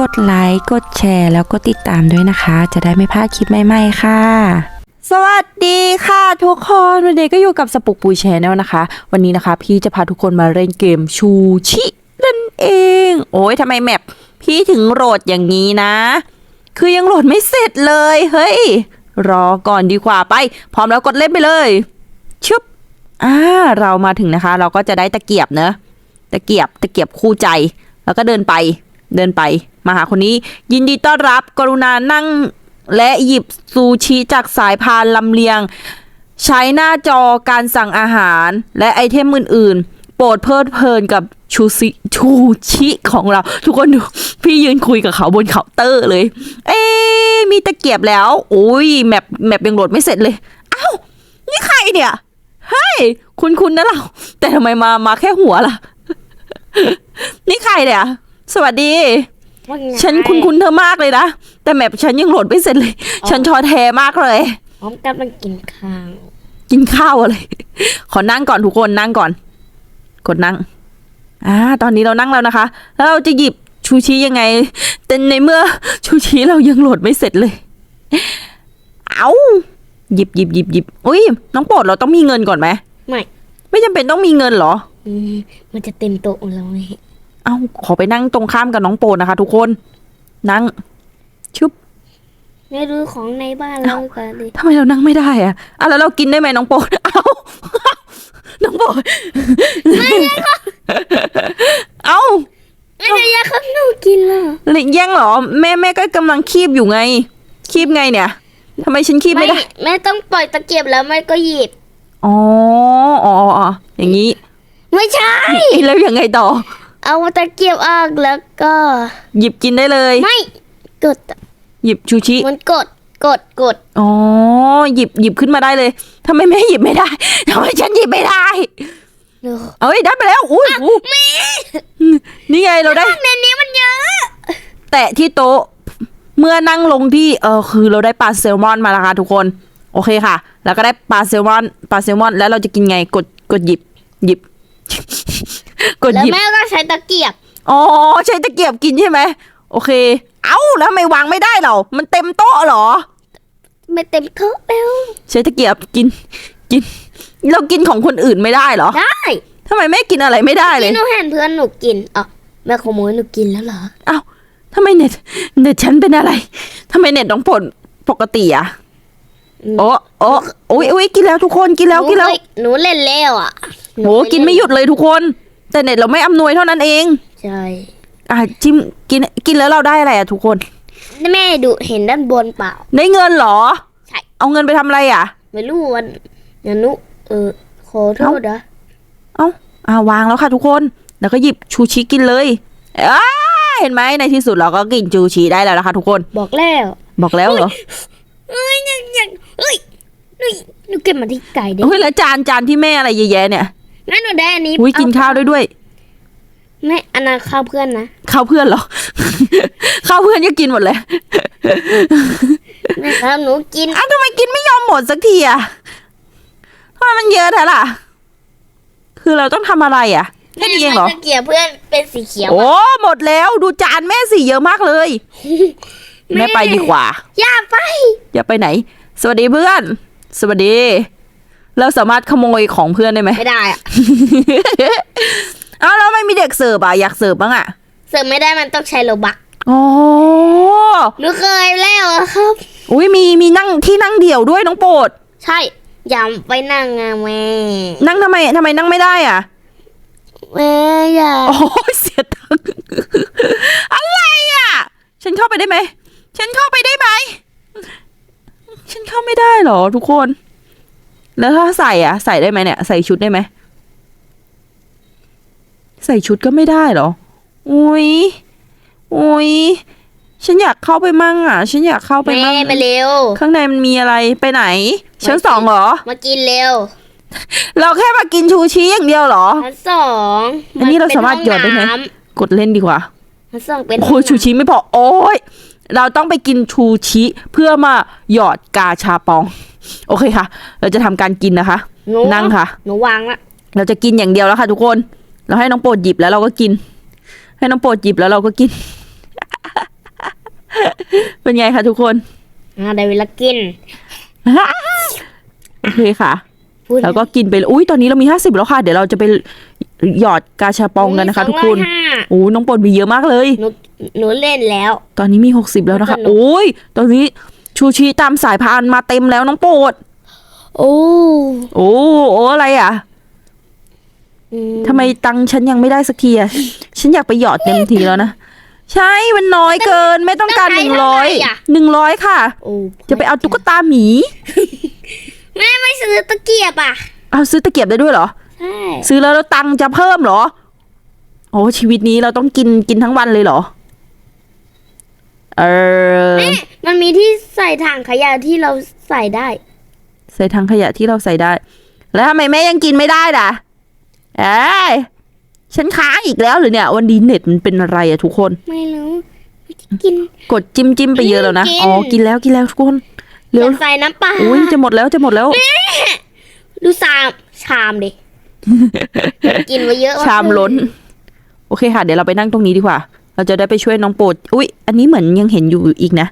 กดไลค์ กดแชร์ แล้วก็ติดตามด้วยนะคะ จะได้ไม่พลาดคลิปใหม่ๆค่ะ สวัสดีค่ะทุกคนวันนี้ก็อยู่กับสปุกปุยแชนแนลนะคะ วันนี้นะคะ พี่จะพาทุกคนมาเล่นเกมชูชินั่นเอง โอ้ยทำไมแมปพี่ถึงโหลดอย่างนี้นะ คือยังโหลดไม่เสร็จเลย เฮ้ย รอก่อนดีกว่าไป พร้อมแล้วกดเล่นไปเลยชุบอ่าเรามาถึงนะคะ เราก็จะได้ตะเกียบเนอะตะเกียบตะเกียบคู่ใจ แล้วก็เดินไป เดินไป มาหาคนนี้ ยินดีต้อนรับกรุณานั่งและหยิบซูชิจากสายพานลำเลียง ใช้หน้าจอการสั่งอาหารและไอเทมอื่นๆ โปรดเพลิดเพลินกับชูซิชูชิของเรา ทุกคนดูพี่ยืนคุยกับเขาบนเคาน์เตอร์เลย เอ๊มีตะเกียบแล้วโอ้ยแมปแมปยังโหลดไม่เสร็จเลยเอ้านี่ใครเนี่ยเฮ้ยคุณคุณนะเรา แต่ทำไมมามาแค่หัวล่ะ นี่ใครเนี่ยสวัสดี ว่าไงฉันคุณคุณเธอมากเลยนะ แต่แมปฉันยังโหลดไม่เสร็จเลย ฉันชอแทมากเลย พร้อมกำลังกินข้าวกินข้าวอะไร ขอนั่งก่อนทุกคนนั่งก่อน กดนั่ง อ่า ตอนนี้เรานั่งแล้วนะคะ แล้วเราจะหยิบชูชียังไง แต่ในเมื่อชูชีเรายังโหลดไม่เสร็จเลย เอาหยิบหยิบหยิบหยิบอุ้ยน้องโปรดเราต้องมีเงินก่อนไหม ไม่ ไม่จำเป็นต้องมีเงินเหรอ อืมมันจะเต็มโต๊ะแล้วไงเอาขอไปนั่งตรงข้ามกับน้องโปรดนะคะ ทุกคน นั่งชุบไม่รู้ของในบ้านเรากันดิทำไมเรานั่งไม่ได้อะอะแล้วเรากินได้ไหมน้องโปรดเอาน้องโปรดเอาไม่ได้ยาข้าวหนูกินเหรอหลิแย่งเหรอ แม่แม่ก็กำลังคีบอยู่ไง คีบไงเนี่ยทำไมฉันคีบไม่ไม่ได้แม่ต้องปล่อยตะเกียบแล้วแม่ก็หยิบอ๋ออ๋ออ๋ออย่างนี้ ไม่ใช่แล้วยังไงต่อ เอาตะเกียบออกแล้วก็ หยิบกินได้เลย ไม่กดหยิบชูชิมันกดกดกดอ๋อหยิบหยิบขึ้นมาได้เลยทำไมแม่หยิบไม่ได้ทำไมฉันหยิบไม่ได้ดูเอ้ยได้ไปแล้วอุ้ยอู้นี่ไงเราได้ในนี้มันเยอะ แตะที่โต๊ะ เมื่อนั่งลงที่เออคือเราได้ปลาแซลมอนมาแล้วค่ะทุกคน โอเคค่ะ แล้วก็ได้ปลาแซลมอนปลาแซลมอน แล้วเราจะกินไงกดกดหยิบหยิบ กดแล้วหยิบ แม่ก็ใช้ตะเกียบ อ๋อ ใช้ตะเกียบกินใช่ไหม โอเค เอ้า แล้วทำไม่วางไม่ได้เหรอ มันเต็มโต๊ะเหรอ ไม่เต็มโต๊ะแล้วใช้ตะเกียบกิน กิน เรากินของคนอื่นไม่ได้เหรอได้ทำไมแม่กินอะไรไม่ได้เลยที่หนูเห็นเพื่อนหนูกินอ๋อแม่ขโมยหนูกินแล้วเหรอเอ้าทำไมเน็ต เน็ตฉันเป็นอะไรทำไมเน็ตน้องผลปกติอะอืมโอ้โอ้โอ้ยโอ้ยกินแล้วทุกคน กินแล้ว กินแล้วหนูเล่นแล้วอะโหกินไม่หยุดเลยทุกคน แต่เน็ตเราไม่อำนวยเท่านั้นเอง ใช่ อะจิ้มกินกินแล้วเราได้อะไรอะทุกคน แม่ดูเห็นด้านบนเปล่า ได้เงินเหรอ ใช่ เอาเงินไปทำอะไรอะไม่รู้วันอย่านุ เออขอโทษนะเอ้าอ่าวางแล้วค่ะทุกคน แล้วก็หยิบชูชิกินเลยอ้าเห็นไหมในที่สุดเราก็กินชูชิได้แล้วนะคะทุกคน บอกแล้ว บอกแล้วเหรอเอ้ยยังยังเอ้ยหนูหนูเก็บมาที่ไก่ได้เฮ้ยแล้วจานจานที่แม่อะไรเยอะแยะเนี่ย งั้นหนูได้อันนี้อุ้ยกินเอข้าวด้วยด้วยแม่อันนั้นข้าวเพื่อนนะข้าวเพื่อนเหรอ ข้าวเพื่อนก็กินหมดเลยแม่ครับหนูกินอ้าวทำไมกินไม่ยอมหมดสักทีอะทำไมมันเยอะแท้ล่ะ คือเราต้องทำอะไรอะแค่นี้เองเหรอแม่ตะเกียบเพื่อนเป็นสีเขียวโอ้หมดแล้วดูจานแม่สิเยอะมากเลย แม่ไปดีกว่า อย่าไป อย่าไปไหน สวัสดีเพื่อน สวัสดี เราสามารถขโมยของเพื่อนได้ไหม ไม่ ได้อะอ้าวแล้วไม่มีเด็กเสิร์ฟอะอยากเสิร์ฟบ้างอะเสริมไม่ได้มันต้องใช้โลบักอ๋อหนูเคยแล้วอะครับ อุ้ยมีมีนั่งที่นั่งเดี่ยวด้วยน้องโปรด ใช่อย่าไปนั่งอะแม่นั่งทำไมทำไมนั่งไม่ได้อะแม่อย่าโอ้ยเสียตังค์อะไรอะฉันเข้าไปได้ไหม ฉันเข้าไปได้ไหม ฉันเข้าไม่ได้เหรอทุกคน แล้วถ้าใส่อะใส่ได้ไหมเนี่ย ใส่ชุดได้ไหม ใส่ชุดก็ไม่ได้เหรอ อุ้ยอุ้ยฉันอยากเข้าไปมั่งอะ ฉันอยากเข้าไปแม่มั่งมาเร็ว ข้างในมันมีอะไรไปไหนชั้นสองเหรอ มากินเร็ว เราแค่มากินชูชีอย่างเดียวเหรอชั้นสองอันนี้เราสามารถหยอดได้ไหมนเป็นห้งน้กดเล่นดีกว่าำชั้นสองเป็นโอ้ยชูชิไม่พอโอ้ยเราต้องไปกินชูชิเพื่อมาหยอดกาชาปอง โอเคค่ะ เราจะทำการกินนะคะหนูนั่งค่ะ หนูวางละ เราจะกินอย่างเดียวแล้วค่ะ ทุกคน เราให้น้องโปรดหยิบแล้วเราก็กิน ให้น้องโปรดหยิบแล้วเราก็กิน เป็นไงคะทุกคนอ่าได้เวลากิน โอเคค่ะพูดแล้วก็กินไปเลยอุ้ยตอนนี้เรามีห้าสิบแล้วค่ะ เดี๋ยวเราจะไปหยอดกาชาปองกันนะคะ ทุกคนสองร้อยห้าโอ้น้องปนมีเยอะมากเลยหนูหนูเล่นแล้ว ตอนนี้มีหกสิบแล้วนะคะสนุกโอ้ย ตอนนี้ ชูชีตามสายพานมาเต็มแล้วน้องโปรดโอ้โอ้โอ้อะไรอะอืมทำไมตังค์ฉันยังไม่ได้สักทีอะ ฉันอยากไปหยอดเต็มทีแล้วนะ ใช่มันน้อยเกินไม่ต้องการหนึ่งร้อยหนึ่งร้อยค่ะ โอ้จะไปเอาตุ๊กตาหมี แม่ไม่ซื้อตะเกียบอะเอาซื้อตะเกียบได้ด้วยเหรอ ใช่ซื้อแล้วแล้วตังค์จะเพิ่มเหรอ โอ้ชีวิตนี้เราต้องกินกินทั้งวันเลยเหรอ เออแม่มันมีที่ใส่ถังขยะที่เราใส่ได้ ใส่ถังขยะที่เราใส่ได้ แล้วทำไมแม่ยังกินไม่ได้ล่ะ เอ้ยฉันค้างอีกแล้วหรือเนี่ย วันดีเน็ตมันเป็นอะไรอะทุกคน ไม่รู้ไม่ได้กิน กดจิ้มจิ้มไปเยอะแล้วนะกินอ๋อ กินแล้วกินแล้วทุกคน เร็วจะใส่น้ำปลาอุ้ยจะหมดแล้วจะหมดแล้ว ดูสามชามดิ กินไว้เยอะชามล้น โอเคค่ะ เดี๋ยวเราไปนั่งตรงนี้ดีกว่า เราจะได้ไปช่วยน้องโปรดอุ้ยอันนี้เหมือนยังเห็นอยู่อีกนะ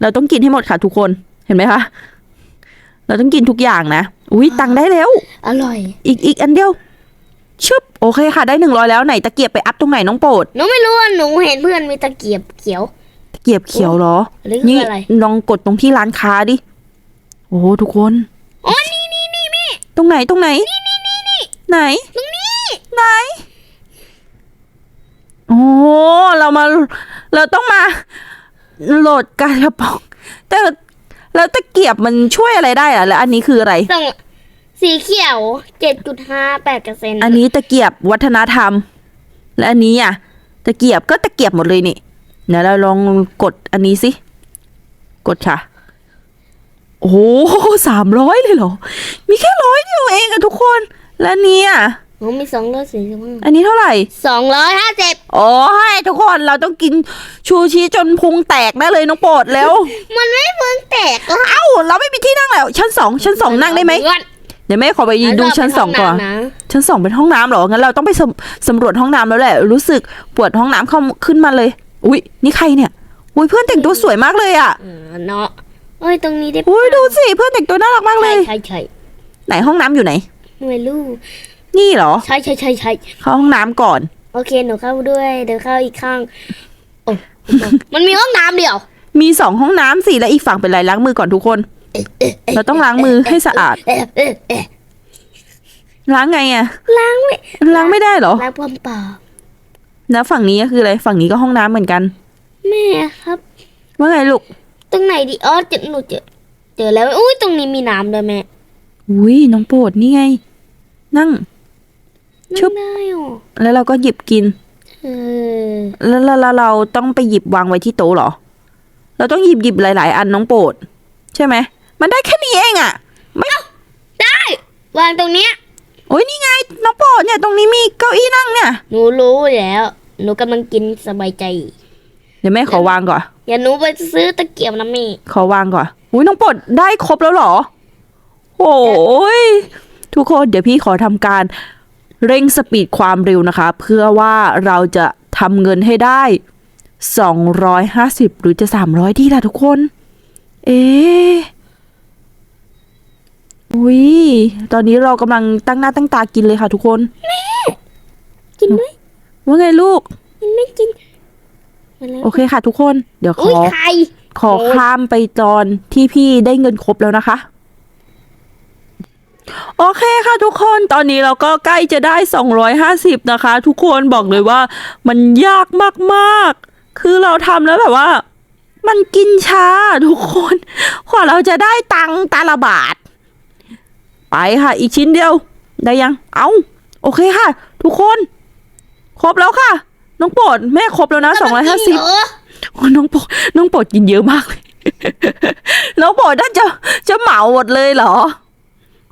เราต้องกินให้หมดค่ะทุกคน เห็นไหมคะ เราต้องกินทุกอย่างนะ อุ้ยตังค์ได้แล้ว อร่อย อีกอีกอันเดียว ชึบ โอเคค่ะ ได้หนึ่งร้อยแล้วไหนตะเกียบไปอัพตรงไหนน้องโปรด หนูไม่รู้ว่าหนูเห็นเพื่อนมีตะเกียบเขียว ตะเกียบเขียวเหรอ หรือคือนี่อะไร ลองกดตรงที่ร้านค้าดิ โอ้โหทุกคน อ๋อ นี่นี่นี่แม่ตรงไหนตรงไหน นี่นี่นี่นี่ไหน ตรงนี้ ไหนโอ้เรามา เราต้องมาโหลดกระป๋องแต่แล้วตะเกียบมันช่วยอะไรได้อะแล้วอันนี้คืออะไรส่งสีเขียวเจ็ดจุดห้าแปดเปอร์เซ็นต์อันนี้ตะเกียบวัฒนธรรม และอันนี้อะ ตะเกียบก็ตะเกียบหมดเลยนี่เดี๋ยวเราลองกดอันนี้สิ กดค่ะ โอ้สามร้อยเลยเหรอ มีแค่ร้อยเดียวเองอะทุกคน และอันนี้อะ หนูมีสองร้อยสี่สิบห้าอันนี้เท่าไหร่ สองร้อยห้าสิบโอ้ยทุกคนเราต้องกินชูชีจนพุงแตกได้เลยน้องโปรดแล้ว มันไม่เพิ่งแตกก็เอ้า เราไม่มีที่นั่งแล้ว ชั้นสองชั้นสองนั่งได้ไหม เดี๋ยวแม่ขอไปดูชั้นสองก่อนนะชั้นสองเป็นห้องน้ำเหรอ งั้นเราต้องไปสำสำรวจห้องน้ำแล้วแหละ รู้สึกปวดห้องน้ำเข้าขึ้นมาเลย อุ้ยนี่ใครเนี่ย อุ้ยเพื่อนแต่งตัวสวยมากเลยอะเออเนาะเอ้ยตรงนี้ได้อุ้ยดูสิเพื่อนแต่งตัวน่ารักมากเลใช่ยใช่ใช่ไหนห้องน้ำอยู่ไหนไม่รู้ นี่เหรอ ใช่ใช่ใช่ใช่เข้าห้องน้ำก่อน โอเคหนูเข้าด้วยเดี๋ยวเข้าอีกข้างโอ้มันมีห้องน้ำเดียวมีสองห้องน้ำสิและอีกฝั่งเป็นไรล้างมือก่อนทุกคน เราต้องล้างมือให้สะอาด เอ๊ะเอ๊ะเอ๊ะล้างไงอะล้างไม่ล้างไม่ได้เหรอ ล้างเปล่าเปล่าแล้วฝั่งนี้ก็คืออะไร ฝั่งนี้ก็ห้องน้ำเหมือนกัน แม่ครับ ว่าไงลูก ตรงไหนดีอ๋อเจอหนูเจอเจอแล้วอุ้ยตรงนี้มีน้ำด้วยแม่ อุ้ยน้องโปรดนี่ไง นั่ง ชึนั่บงได้หรอแล้วเราก็หยิบกิน เออแล้วแล้วแล้วเราต้องไปหยิบวางไว้ที่โต๊ะเหรอ เราต้องหยิบหยิบหลาย ๆ อันน้องโปรด ใช่ไหม มันได้แค่นี้เองอะไม่ได้ วางตรงเนี้ยโอ้ยนี่ไงน้องโปรดเนี่ยตรงนี้มีเก้าอี้นั่งเนี่ย หนูรู้แล้วหนูกำลังกินสบายใจเดี๋ยวแม่ขอวางก่อน อย่าหนูไปซื้อตะเกียบนะแม่ขอวางก่อน อุ้ยน้องโปรดได้ครบแล้วเหรอ โอ้ยทุกคนเดี๋ยวพี่ขอทำการ เร่งสปีดความเร็วนะคะ เพื่อว่าเราจะทำเงินให้ได้ 250 หรือจะ 300 ดีล่ะทุกคน เอ๊ะอุ้ยตอนนี้เรากำลังตั้งหน้าตั้งตากินเลยค่ะทุกคนกินไหมว่าไงลูก มันไม่กินมาแล้วโอเคค่ะทุกคน เดี๋ยวขอุ้ยอไข่ขอข้ามไปตอนที่พี่ได้เงินครบแล้วนะคะ โอเคค่ะทุกคนตอนนี้เราก็ใกล้จะได้ 250 นะคะ ทุกคนบอกเลยว่ามันยากมากๆ คือเราทำแล้วแบบว่า มันกินช้าทุกคนกว่าเราจะได้ตังค์ตาละบาท ไปค่ะ อีกชิ้นเดียว ได้ยัง เอาโอเคค่ะ ทุกคน ครบแล้วค่ะ น้องโปรดแม่ครบแล้วนะกำลังกิน250เหรอโอ้น้องโปรดน้องโปรดกินเยอะมากเลย น้องโปรดน่าจะจะเหมาหมดเลยเหรอ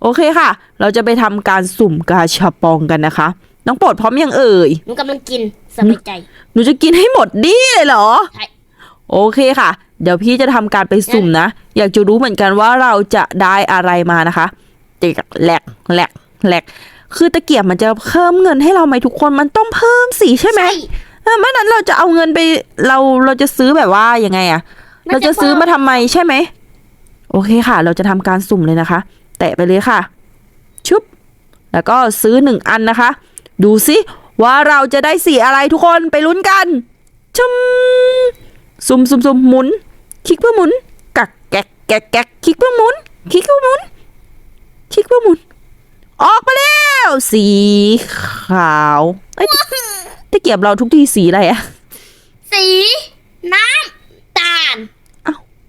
โอเคค่ะ เราจะไปทำการสุ่มกาชาปองกันนะคะ น้องโปรดพร้อมยังเอ่ย หนูกำลังกินสบายใจ หนูจะกินให้หมดดีเลยเหรอ ใช่ โอเคค่ะ เดี๋ยวพี่จะทำการไปสุ่มนะ อยากจะรู้เหมือนกันว่าเราจะได้อะไรมานะคะเด็กแหลกแหลกแหลกคือตะเกียบมันจะเพิ่มเงินให้เราไหมทุกคนมันต้องเพิ่มสิใช่ไหมใช่เออไม่นั้นเราจะเอาเงินไปเราเราจะซื้อแบบว่ายังไงอะเราจะซื้อมาทำไมใช่ไหมโอเคค่ะ เราจะทำการสุ่มเลยนะคะ แตะไปเลยค่ะ ชุบ แล้วก็ซื้อหนึ่งอันนะคะ ดูสิว่าเราจะได้สีอะไรทุกคนไปลุ้นกันชุมซุ่มซุ่มซุ่มหมุน คลิกเพื่อหมุน กักแกกแกกแกกคลิกเพื่อหมุน คลิกเพื่อหมุน คลิกเพื่อหมุน ออกมาแล้ว สีขาวเอ้ยตะเกียบเราทุกทีสีอะไรอะสีน้ำตาล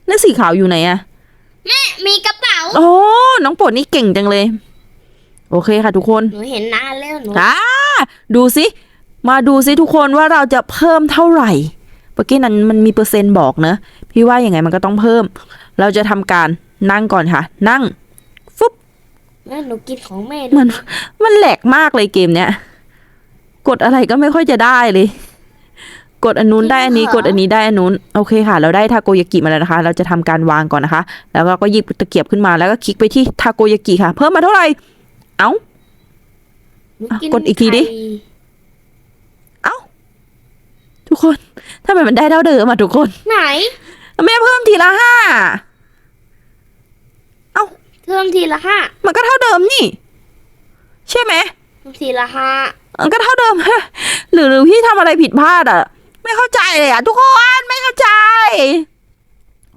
แล้วสีขาวอยู่ไหนอะ แม่มีกระเป๋า โอ้น้องโปรดนี่เก่งจังเลย โอเคค่ะทุกคนหนูเห็นนานแล้วหนูอ่าดูสิมาดูสิทุกคนว่าเราจะเพิ่มเท่าไหร่เมื่อกี้นั้นมันมีเปอร์เซ็นต์บอกเนอะพี่ว่าอย่างไงมันก็ต้องเพิ่ม เราจะทำการนั่งก่อนค่ะ นั่งฟุบแม่หนูกินของแม่มันมันแหลกมากเลยเกมเนี้ยกดอะไรก็ไม่ค่อยจะได้เลย กดอันนู้นได้อันนี้กดอันนี้ได้อันนู้นโอเคค่ะ เราได้ทาโกยากิมาแล้วนะคะ เราจะทำการวางก่อนนะคะ แล้วเราก็หยิบตะเกียบขึ้นมาแล้วก็คลิกไปที่ทาโกยากิค่ะ เพิ่มมาเท่าไหร่เอ้าหนูอะกดอีกทีดิไข่ทุกคนทำไมมันได้เท่าเดิมอะทุกคน ไหนแม่เพิ่มทีละห้าเพิ่มทีละห้ามันก็เท่าเดิมนี่ ใช่ไหมเพิ่มทีละห้ามันก็เท่าเดิมหรือหรือพี่ทำอะไรผิดพลาดอะ ไม่เข้าใจเลยอะทุกคนไม่เข้าใจ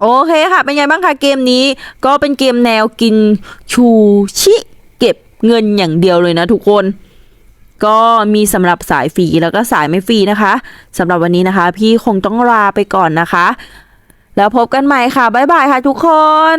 โอเคค่ะ เป็นไงบ้างคะเกมนี้ ก็เป็นเกมแนวกินชูชิ เก็บเงินอย่างเดียวเลยนะทุกคนก็มีสำหรับสายฟรีแล้วก็สายไม่ฟรีนะคะสำหรับวันนี้นะคะ พี่คงต้องลาไปก่อนนะคะ แล้วพบกันใหม่ค่ะ บ๊ายบายค่ะทุกคน